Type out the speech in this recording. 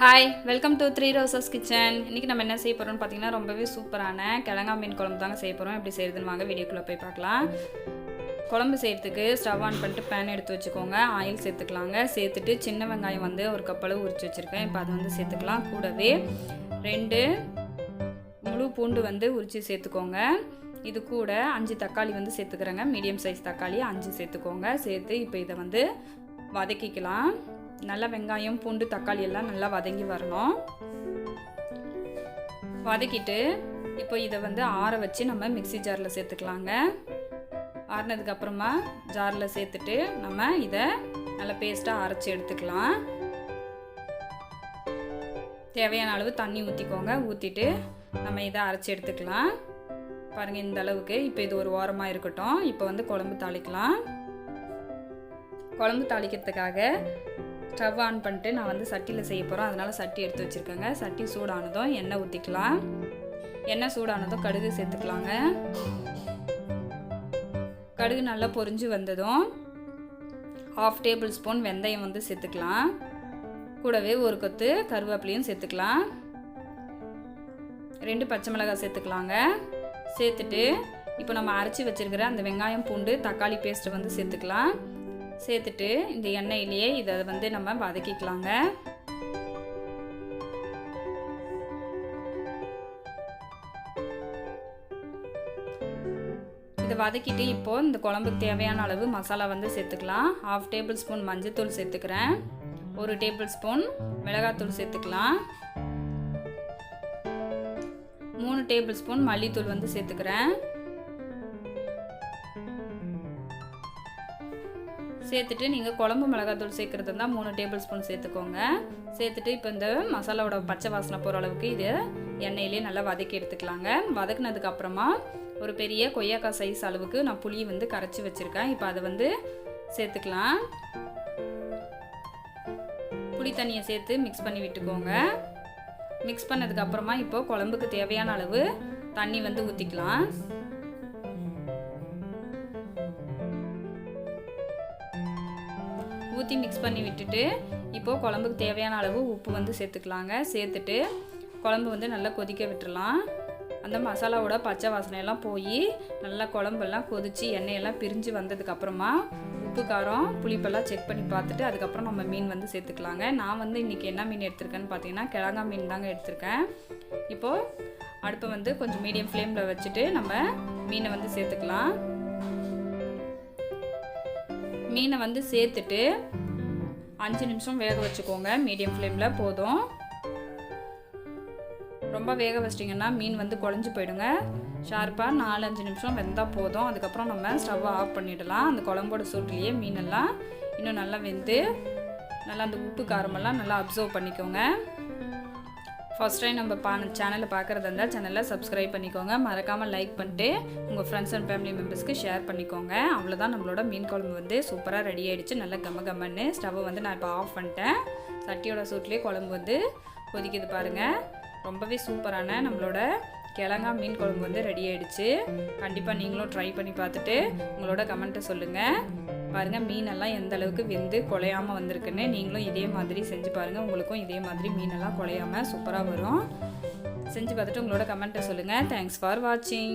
Hi welcome to three roses kitchen இன்றைக்கி நம்ம என்ன செய்ய போகிறோம்னு பார்த்தீங்கன்னா ரொம்பவே சூப்பரான கிழங்கா மீன் குழம்பு தாங்க செய்ய போகிறோம் எப்படி செய்யுதுன்னு வாங்க வீடியோக்குள்ளே போய் பார்க்கலாம். குழம்பு செய்கிறதுக்கு ஸ்டவ் ஆன் பண்ணிட்டு பேன் எடுத்து வச்சுக்கோங்க. ஆயில் சேர்த்துக்கலாங்க. சேர்த்துட்டு சின்ன வெங்காயம் வந்து ஒரு கப்பளவு உரிச்சு வச்சுருக்கேன். இப்போ அது வந்து சேர்த்துக்கலாம். கூடவே ரெண்டு முழு பூண்டு வந்து உரித்து சேர்த்துக்கோங்க. இது கூட அஞ்சு தக்காளி வந்து சேர்த்துக்கிறேங்க. மீடியம் சைஸ் தக்காளி அஞ்சு சேர்த்துக்கோங்க. சேர்த்து இப்போ இதை வந்து வதக்கிக்கலாம். நல்லா வெங்காயம் பூண்டு தக்காளி எல்லாம் நல்லா வதங்கி வரணும். வதக்கிட்டு இப்போ இதை வந்து ஆற வச்சு நம்ம மிக்சி ஜாரில் சேர்த்துக்கலாங்க. ஆறினதுக்கு அப்புறமா ஜாரில் சேர்த்துட்டு நம்ம இதை நல்லா பேஸ்ட்டாக அரைச்சி எடுத்துக்கலாம். தேவையான அளவு தண்ணி ஊற்றிக்கோங்க ஊற்றிட்டு நம்ம இதை அரைச்சி எடுத்துக்கலாம். பாருங்கள் இந்த அளவுக்கு இப்போ இது ஒரு ஓரமாக இருக்கட்டும். இப்போ வந்து குழம்பு தாளிக்கலாம். குழம்பு தாளிக்கிறதுக்காக ஸ்டவ் ஆன் பண்ணிட்டு நான் வந்து சட்டியில் செய்ய போகிறோம் அதனால் சட்டி எடுத்து வச்சுருக்கேங்க. சட்டி சூடானதும் எண்ணெய் ஊற்றிக்கலாம் எண்ணெய் சூடானதும் கடுகு சேர்த்துக்கலாங்க. கடுகு நல்லா பொரிஞ்சு வந்ததும் ஹாஃப் டேபிள் ஸ்பூன் வெந்தயம் வந்து சேர்த்துக்கலாம். கூடவே ஒரு கொத்து கருவேப்பிலையும் சேர்த்துக்கலாம். ரெண்டு பச்சை மிளகாய் சேர்த்துக்கலாங்க. சேர்த்துட்டு இப்போ நம்ம அரைச்சி வச்சுருக்கிற அந்த வெங்காயம் பூண்டு தக்காளி பேஸ்ட்டை வந்து சேர்த்துக்கலாம். சேர்த்துட்டு இந்த எண்ணெயிலேயே இதை வந்து நம்ம வதக்கிக்கலாங்க. இதை வதக்கிட்டு இப்போது இந்த குழம்புக்கு தேவையான அளவு மசாலா வந்து சேர்த்துக்கலாம். ஹாஃப் டேபிள் ஸ்பூன் மஞ்சத்தூள் சேர்த்துக்கிறேன். ஒரு டேபிள் ஸ்பூன் மிளகாத்தூள் சேர்த்துக்கலாம். மூணு டேபிள் ஸ்பூன் மல்லித்தூள் வந்து சேர்த்துக்கிறேன். சேர்த்துட்டு நீங்கள் குழம்பு மிளகாத்தூள் சேர்க்குறது இருந்தால் மூணு டேபிள் ஸ்பூன் சேர்த்துக்கோங்க. சேர்த்துட்டு இப்போ இந்த மசாலாவோட பச்சை வாசனை போகிற அளவுக்கு இது எண்ணெயிலே நல்லா வதக்கி எடுத்துக்கலாங்க. வதக்குனதுக்கப்புறமா ஒரு பெரிய கொய்யாக்காய் சைஸ் அளவுக்கு நான் புளி வந்து கரைச்சி வச்சுருக்கேன். இப்போ அதை வந்து சேர்த்துக்கலாம். புளி தண்ணியை சேர்த்து மிக்ஸ் பண்ணி விட்டுக்கோங்க. மிக்ஸ் பண்ணதுக்கப்புறமா இப்போ குழம்புக்கு தேவையான அளவு தண்ணி வந்து ஊற்றிக்கலாம் ஊற்றி மிக்ஸ் பண்ணி விட்டுட்டு இப்போது குழம்புக்கு தேவையான அளவு உப்பு வந்து சேர்த்துக்கலாங்க. சேர்த்துட்டு குழம்பு வந்து நல்லா கொதிக்க விட்டுடலாம் அந்த மசாலாவோட பச்சை வாசனையெல்லாம் போய் நல்லா குழம்பெல்லாம் கொதித்து எண்ணெயெல்லாம் பிரிஞ்சு வந்ததுக்கப்புறமா உப்பு காரம் புளிப்பெல்லாம் செக் பண்ணி பார்த்துட்டு அதுக்கப்புறம் நம்ம மீன் வந்து சேர்த்துக்கலாங்க. நான் வந்து இன்றைக்கி என்ன மீன் எடுத்திருக்கேன்னு பார்த்தீங்கன்னா கிழங்கா மீன் தாங்க எடுத்திருக்கேன். இப்போது அடுப்பை வந்து கொஞ்சம் மீடியம் ஃப்ளேமில் வச்சுட்டு நம்ம மீனை வந்து சேர்த்துக்கலாம். மீனை வந்து சேர்த்துட்டு அஞ்சு நிமிஷம் வேக வச்சுக்கோங்க. மீடியம் ஃப்ளேமில் போதும். ரொம்ப வேக வச்சிட்டிங்கன்னா மீன் வந்து குழஞ்சி போயிடுங்க. ஷார்ப்பாக நாலஞ்சு நிமிஷம் வெந்தால் போதும். அதுக்கப்புறம் நம்ம ஸ்டவ்வை ஆஃப் பண்ணிடலாம். அந்த குழம்போட சூட்லேயே மீனெல்லாம் இன்னும் நல்லா வெந்து நல்லா அந்த உப்பு காரமெல்லாம் நல்லா அப்சர்வ் பண்ணிக்கோங்க. ஃபஸ்ட் டைம் நம்ம பா சேனலை பார்க்குறதா இருந்தால் சேனலை சப்ஸ்கிரைப் பண்ணிக்கோங்க. மறக்காமல் லைக் பண்ணிட்டு உங்கள் ஃப்ரெண்ட்ஸ் அண்ட் ஃபேமிலி மெம்பர்ஸ்க்கு ஷேர் பண்ணிக்கோங்க. அவ்வளோதான் நம்மளோட மீன் குழம்பு வந்து சூப்பராக ரெடி ஆகிடுச்சு நல்லா கம்ம கம்மன்னு ஸ்டவ்வை வந்து நான் இப்போ ஆஃப் பண்ணிட்டேன். சட்டியோட சூட்லேயே குழம்பு வந்து கொதிக்குது பாருங்கள் ரொம்பவே சூப்பரான நம்மளோட கிழங்கா மீன் குழம்பு வந்து ரெடி ஆகிடுச்சு கண்டிப்பாக நீங்களும் ட்ரை பண்ணி பார்த்துட்டு உங்களோட கமெண்ட்டை சொல்லுங்கள் பாருங்கள் மீனெல்லாம் எந்த அளவுக்கு வெந்து குலையாமல் வந்திருக்குன்னு நீங்களும் இதே மாதிரி செஞ்சு பாருங்கள் உங்களுக்கும் இதே மாதிரி மீனெல்லாம் குலையாமல் சூப்பராக வரும். செஞ்சு பார்த்துட்டு உங்களோட கமெண்ட்டை சொல்லுங்கள் தேங்க்ஸ் ஃபார் வாட்சிங்